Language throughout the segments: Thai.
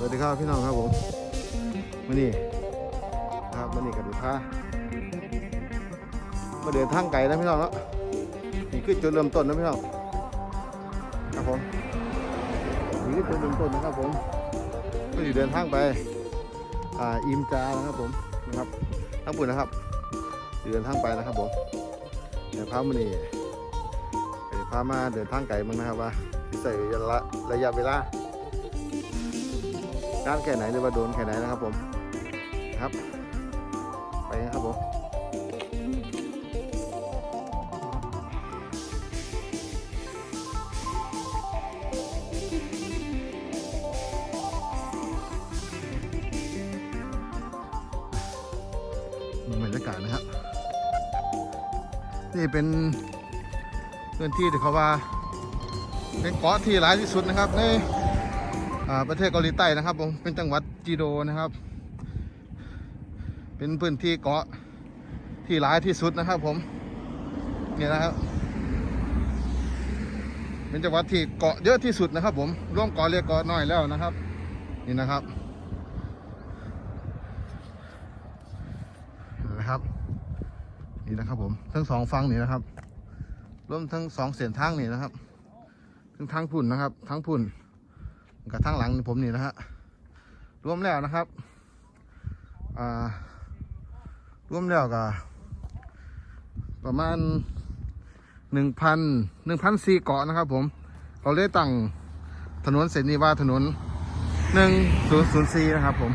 สวัสดีครับพี่น้องครับผมมื่อนี้นะครับมื่อนี้กับดูท่ามาเดินทางไกลนะพี่น้องเนาะนี่คือจุดเริ่มต้นนะพี่น้องครับผมนี่คือจุดเริ่มต้นนะครับผมก็อยู่เดินทางไปอ่าอิมจานะครับผมนะครับทั้งหมดนะครับเดินทางไปนะครับผมเดี๋ยวพามื่อนี้เดี๋ยวพามาเดินทางไกลมั้งนะครับว่าใส่ระยระยะเวลา ด้านแค่ไหนหรือว่าโดนแค่ไหนนะครับผมครับ ไปนะครับผมบรรยากาศนะครับ นี่เป็นพื้นที่ที่เขาว่าเป็นเกาะที่ร้ายที่สุดนะครับในอ่ ประเทศเกาหลีใต้นะครับผมเป็นจังหวัดจีโดนะครับ เป็นพื้นที่เกาะที่ร้ายที่สุดนะครับผมเนี่ยนะครับ เป็นจังหวัดที่เกาะเยอะที่สุดนะครับ ผมร่วมเกาะเรียกเกาะน้อยแล้วนะครับ นี่นะครับนี่นะครับนี่นะครับผมทั้งสองฝั่งนี่นะครับรวมทั้งสองเส้นทางนี่นะครับทั้งทางพุ่นนะครับทั้งพุ่น กับทางหลังผมนี่นะฮะรวมแล้วนะครับอ่ารวมแล้วก็ประมาณหนึ่งพันหนึ่งพันสี่เกาะนะครับ ผมเขาเลยตั้งถนนเสนนี้ว่าถนนหนึ่งศูนย์ศูนย์สี่นะครับ ผม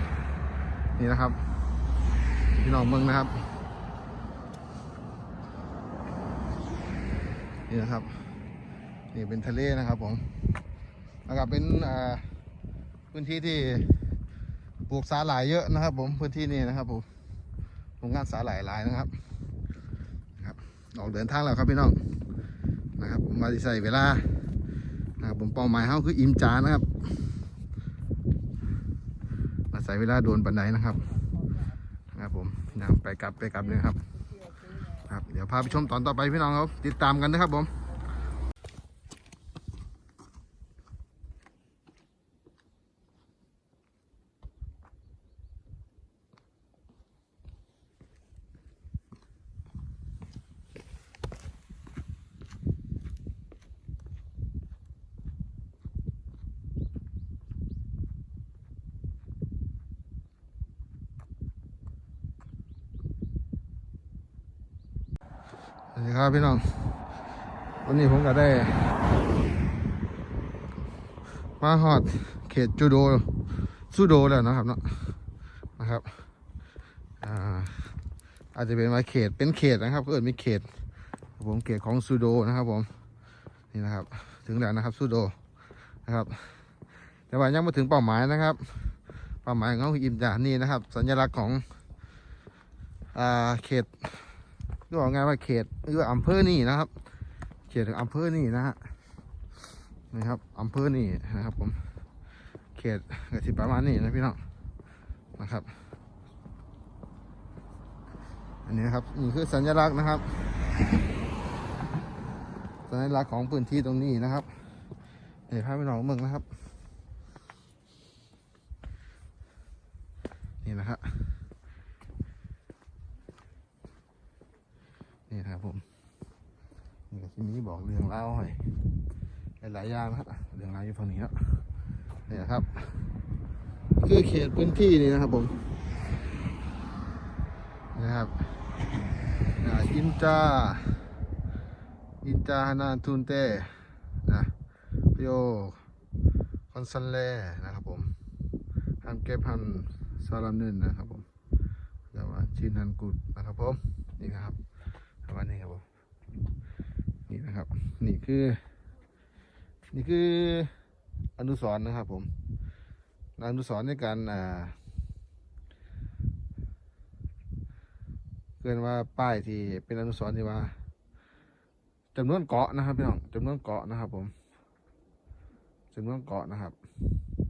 นี่นะครับพี่น้องเมืองนะครับนี่นะครับ นี่เป็นทะเลนะครับผม นะครับเป็นพื้นที่ที่ปลูกสาหร่ายเยอะนะครับ ผมพื้นที่นี้นะครับผมโรงงานสาหร่ายหลายนะครับนะครับ ออกเดินทางแล้วครับพี่น้องนะครับผมมาใส่เวลานะครับผมเป้าหมายเขาคืออิ่มจานะครับมาใส่เวลาโดนปันไดนะครับนะครับผมนะไปกลับไปกลับเลยครับครับ เดี๋ยวพาไปชมตอนต่อไปพี่น้องครับ ติดตามกันนะครับผม สวัสดีครับพี่น้อง วันนี้ผมก็ได้ มาฮอดเขตจูโดซูโดแล้วนะครับเนาะนะครับอาอาจจะเป็นมาเขตเป็นเขตนะครับก็เกิดมีเขต ผมเขตของซูโดนะครับผมนี่นะครับ ถึงแล้วนะครับซูโดนะครับ แต่ว่ายังไม่ถึงเป้าหมายนะครับเป้าหมายของเขาอิมจานี่นะครับ สัญลักษณ์ของอาเขต ก็บอกไงว่าเขตหรือว่าอำเภอนี่นะครับ เขตของอำเภอนี่นะฮะนี่ครับอำเภอนี่นะครับผมเขตกสิประมาณนี้นะพี่น้องนะครับ อันนี้นะครับนี่คือสัญลักษณ์นะครับ สัญลักษณ์ของพื้นที่ตรงนี้นะครับเดี๋ยวพาไปหนองเมืองนะครับ นี่นะครับ นี่ครับผมนี่ก็ที่นี้บอกเรื่องเล่าวให้หลายอย่างนะครับเรื่องราวอยู่ฝั่งนี้แล้วนี่ครับ คือเขตพื้นที่นี่นะครับผมนะครับอินจาอินจาฮานาทุนเตนะพโยคอนซันเล่นะครับผมฮันเก็บฮันซาลานึนนะครับผมแล้วว่าชินฮันกุดนะครับผมนี่ครับ ประมาณนี้ครับผมนี่นะครับ นี่คือ นี่คืออนุสรณ์นะครับ ผมอนุสรณ์ในการอ่าเกินว่าป้ายที่เป็นอนุสรณ์ที่ว่าจำนวนเกาะนะครับพี่น้องจำนวนเกาะนะครับ ผมจำนวนเกาะนะครับ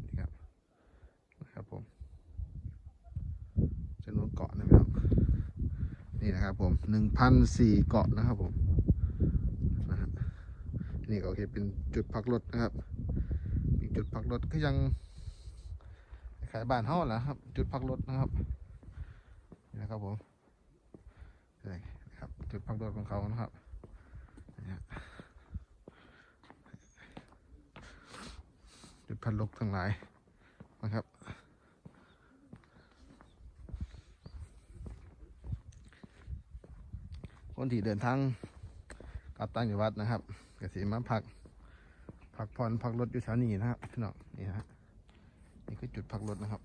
นี่ครับนะครับผมจำนวนเกาะนะพี่น้อง นี่นะครับผมหนึ่งพันสี่เกาะนะครับผมนะฮะนี่ก็โอเคเป็นจุดพักรถนะครับอีกจุดพักรถก็ยังขายบ้านเฮาแหละครับ จุดพักรถนะครับนี่นะครับผมนี่ครับจุดพักรถของเขานะครับจุดพัดลกทั้งหลายนะครับ คนที่เดินทางกลับต่างจังหวัดนะครับกสิมาพักพักผ่อนพักรถอยู่แถวนี้นะครับพี่น้องนี่ฮะนี่คือจุดพักรถนะครับ